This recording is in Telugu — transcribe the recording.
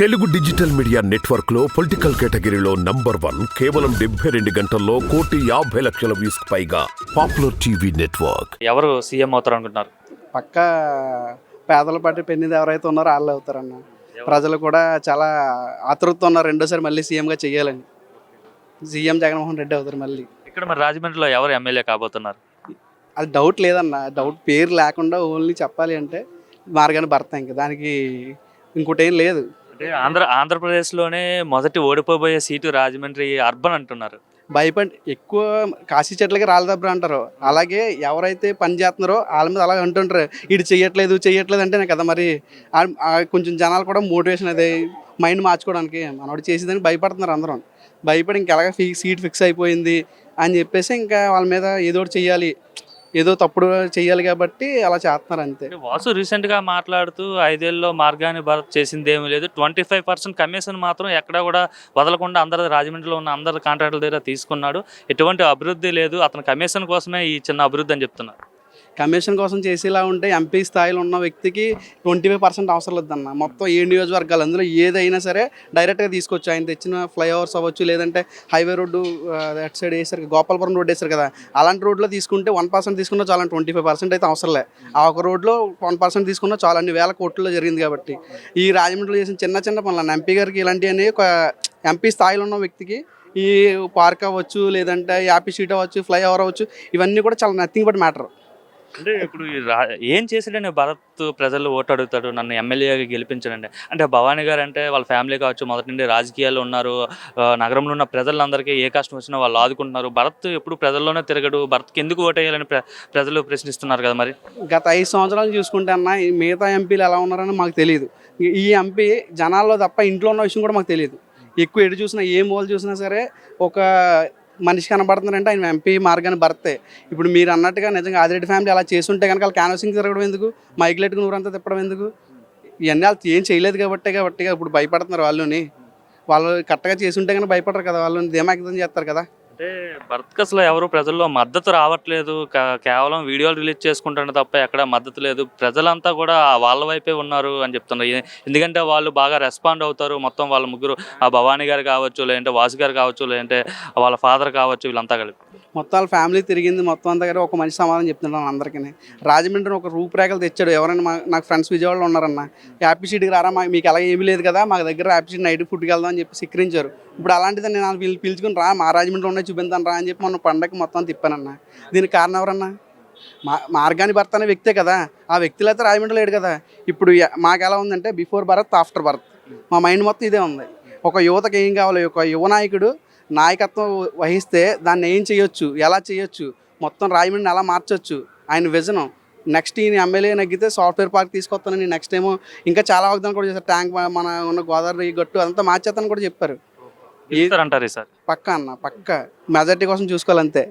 తెలుగు డిజిటల్ మీడియా నెట్వర్క్లో పొలిటికల్ కేటగిరీలో నంబర్ వన్ కేవలం డెబ్బై రెండు గంటల్లో కోటి యాభై లక్షల వ్యూస్ పైగా పాపులర్ టీవీ నెట్వర్క్. ఎవరు సీఎం అవుతారు అనుకుంటున్నారు? పక్క పేదల పార్టీ పెన్నిది ఎవరైతే ఉన్నారో వాళ్ళు అవుతారన్న. ప్రజలు కూడా చాలా ఆతృత ఉన్నారు. రెండోసారి మళ్ళీ సీఎంగా చెయ్యాలని సీఎం జగన్మోహన్ రెడ్డి అవుతారు మళ్ళీ. ఇక్కడ మరి రాజమండ్రిలో ఎవరు ఎమ్మెల్యే కాబోతున్నారు? అది డౌట్ లేదన్న. డౌట్ పేరు లేకుండా ఓన్లీ చెప్పాలి అంటే మార్గాన్ని భర్త ఇంకా. దానికి ఇంకోటి ఏం లేదు. అంటే ఆంధ్ర ఆంధ్రప్రదేశ్లోనే మొదటి ఓడిపోబోయే సీటు రాజమండ్రి అర్బన్ అంటున్నారు. భయపడి ఎక్కువ కాశీ చెట్లకి రాళ్ళదబ్బర అంటారు. అలాగే ఎవరైతే పని చేస్తున్నారో వాళ్ళ మీద అలాగే అంటుంటారు. ఇటు చెయ్యట్లేదు చెయ్యట్లేదు అంటేనే కదా మరి. ఆ- కొంచెం జనాలు కూడా మోటివేషన్ అదే మైండ్ మార్చుకోవడానికి మనోడు చేసేదని భయపడుతున్నారు అందరం. భయపడి ఇంకెలాగ ఫీ సీట్ ఫిక్స్ అయిపోయింది అని చెప్పేసి ఇంకా వాళ్ళ మీద ఏదో ఒకటి చెయ్యాలి. ఏదో తప్పుడు చేయాలి కాబట్టి అలా చేస్తున్నారు అంతే. వాసు రీసెంట్గా మాట్లాడుతూ ఐదేళ్ళలో మార్గాన్ని భరత్ చేసింది ఏమీ లేదు. ట్వంటీ ఫైవ్ పర్సెంట్ కమిషన్ మాత్రం ఎక్కడ కూడా వదలకుండా అందరి రాజమండ్రిలో ఉన్న అందరి కాంట్రాక్టుల దగ్గర తీసుకున్నాడు. ఎటువంటి అభివృద్ధి లేదు. అతను కమిషన్ కోసమే ఈ చిన్న అభివృద్ధి అని చెప్తున్నారు. కమిషన్ కోసం చేసేలా ఉంటే ఎంపీ స్థాయిలో ఉన్న వ్యక్తికి ట్వంటీ ఫైవ్ పర్సెంట్ అవసరం లేదన్న మొత్తం ఏ నియోజకవర్గాలు అందులో ఏదైనా సరే డైరెక్ట్గా తీసుకొచ్చు. ఆయన తెచ్చిన ఫ్లైఓవర్స్ అవ్వచ్చు లేదంటే హైవే రోడ్డు అటు సైడ్ వేసారు గోపాలపురం రోడ్ వేసారు కదా. అలాంటి రోడ్లో తీసుకుంటే వన్ పర్సెంట్ తీసుకున్నా చాలా ట్వంటీ ఫైవ్ పర్సెంట్ అయితే అవసరంలే. ఆ ఒక రోడ్లో వన్ పర్సెంట్ తీసుకున్నా చాలా అన్ని వేల కోట్లలో జరిగింది కాబట్టి. ఈ రాజమండ్రిలో చేసిన చిన్న చిన్న పనులు ఎంపీ గారికి ఇలాంటివన్నీ ఒక ఎంపీ స్థాయిలో ఉన్న వ్యక్తికి ఈ పార్క్ అవ్వచ్చు లేదంటే యాపీ సీట్ అవ్వచ్చు ఫ్లై ఓవర్ అవ్వచ్చు ఇవన్నీ కూడా చాలా నథింగ్ బట్ మ్యాటర్ అంటే ఇప్పుడు ఈ రా- ఏం చేసాడని భరత్ ప్రజలు ఓటు అడుగుతాడు నన్ను ఎమ్మెల్యేగా గెలిపించడండి అంటే భవానీ గారు అంటే వాళ్ళ ఫ్యామిలీ కావచ్చు మొదటి నుండి రాజకీయాలు ఉన్నారు ఆ, నగరంలో ఉన్న ప్రజలందరికీ ఏ కష్టం వచ్చినా వాళ్ళు ఆదుకుంటున్నారు. భరత్ ఎప్పుడు ప్రజల్లోనే తిరగడు భరత్కి ఎందుకు ఓటేయాలని ప్ర ప్రజలు ప్రశ్నిస్తున్నారు కదా మరి? గత ఐదు సంవత్సరాలు చూసుకుంటే అన్న ఈ మిగతా ఎంపీలు ఎలా ఉన్నారని మాకు తెలియదు ఈ- ఈ ఎంపీ జనాల్లో తప్ప ఇంట్లో ఉన్న విషయం కూడా మాకు తెలియదు ఎక్కువ ఎటు చూసినా ఏ మూల చూసినా సరే ఒక మనిషి కనబడుతున్నారంటే ఆయన ఎంపీ మార్గాన్ని భర్తే. ఇప్పుడు మీరు అన్నట్టుగా నిజంగా ఆదిరెడ్డి ఫ్యామిలీ అలా చేస్తుంటే కనుక వాళ్ళు క్యాన్వసింగ్ తిరగడం ఎందుకు? మైక్లెట్కి నూరంతా తిప్పడం ఎందుకు? ఇవన్నీ వాళ్ళు ఏం చేయలేదు కాబట్టే కాబట్టి ఇప్పుడు భయపడుతున్నారు వాళ్ళని. వాళ్ళు కరెక్ట్గా చేస్తుంటే కనుక భయపడరు కదా వాళ్ళు ధీమాకితం చేస్తారు కదా. అంటే భరత్కి అసలు ఎవరు ప్రజల్లో మద్దతు రావట్లేదు. కేవలం వీడియోలు రిలీజ్ చేసుకుంటాను తప్ప ఎక్కడ మద్దతు లేదు. ప్రజలంతా కూడా వాళ్ళ వైపే ఉన్నారు అని చెప్తున్నారు. ఎందుకంటే వాళ్ళు బాగా రెస్పాండ్ అవుతారు. మొత్తం వాళ్ళ ముగ్గురు ఆ భవానీ గారు కావచ్చు లేదంటే వాసు గారు కావచ్చు లేదంటే వాళ్ళ ఫాదర్ కావచ్చు వీళ్ళంతా కలిపి. మొత్తం వాళ్ళ ఫ్యామిలీ తిరిగింది మొత్తం అంతా ఒక మంచి సమాధానం చెప్తున్నాను అందరికీ రాజమండ్రిని ఒక రూపురేఖలు తెచ్చాడు. ఎవరైనా మా నాకు ఫ్రెండ్స్ విజయవాడలో ఉన్నారన్న. హ్యాపీ సీట్కి రారా మీకు ఎలా ఏమీ లేదు కదా మా దగ్గర హ్యాపీ సీట్ నైట్ ఫుడ్కి వెళ్దాం అని చెప్పి సిక్కరించారు. ఇప్పుడు అలాంటిది నేను వాళ్ళు పిలుచుకుని రా మా రాజమండ్రిలో ఉన్నాయి చూపించాను రా అని చెప్పి మొన్న పండగకి మొత్తం తిప్పానన్న. దీనికి కారణం ఎవరన్నా? మా మార్గాన్ని భర్త అనే వ్యక్తే కదా. ఆ వ్యక్తిలో అయితే రాజమండ్రి లేడు కదా. ఇప్పుడు మాకు ఎలా ఉందంటే బిఫోర్ భరత్ ఆఫ్టర్ భరత్. మా మైండ్ మొత్తం ఇదే ఉంది. ఒక యువతకి ఏం కావాలి? ఒక యువ నాయకుడు నాయకత్వం వహిస్తే దాన్ని ఏం చేయొచ్చు? ఎలా చేయొచ్చు? మొత్తం రాజమండ్రిని ఎలా మార్చొచ్చు? ఆయన విజనం. నెక్స్ట్ ఈయన ఎమ్మెల్యే నగ్గితే సాఫ్ట్వేర్ పార్క్ తీసుకొస్తానని నెక్స్ట్ ఏమో ఇంకా చాలా వాగ్దానం కూడా చేశారు. ట్యాంక్ మన ఉన్న గోదావరి గట్టు అదంతా మార్చేస్తానని కూడా చెప్పారు. అంటారు సార్. పక్క అన్న పక్క. మెజార్టీ కోసం చూసుకోవాలంతే.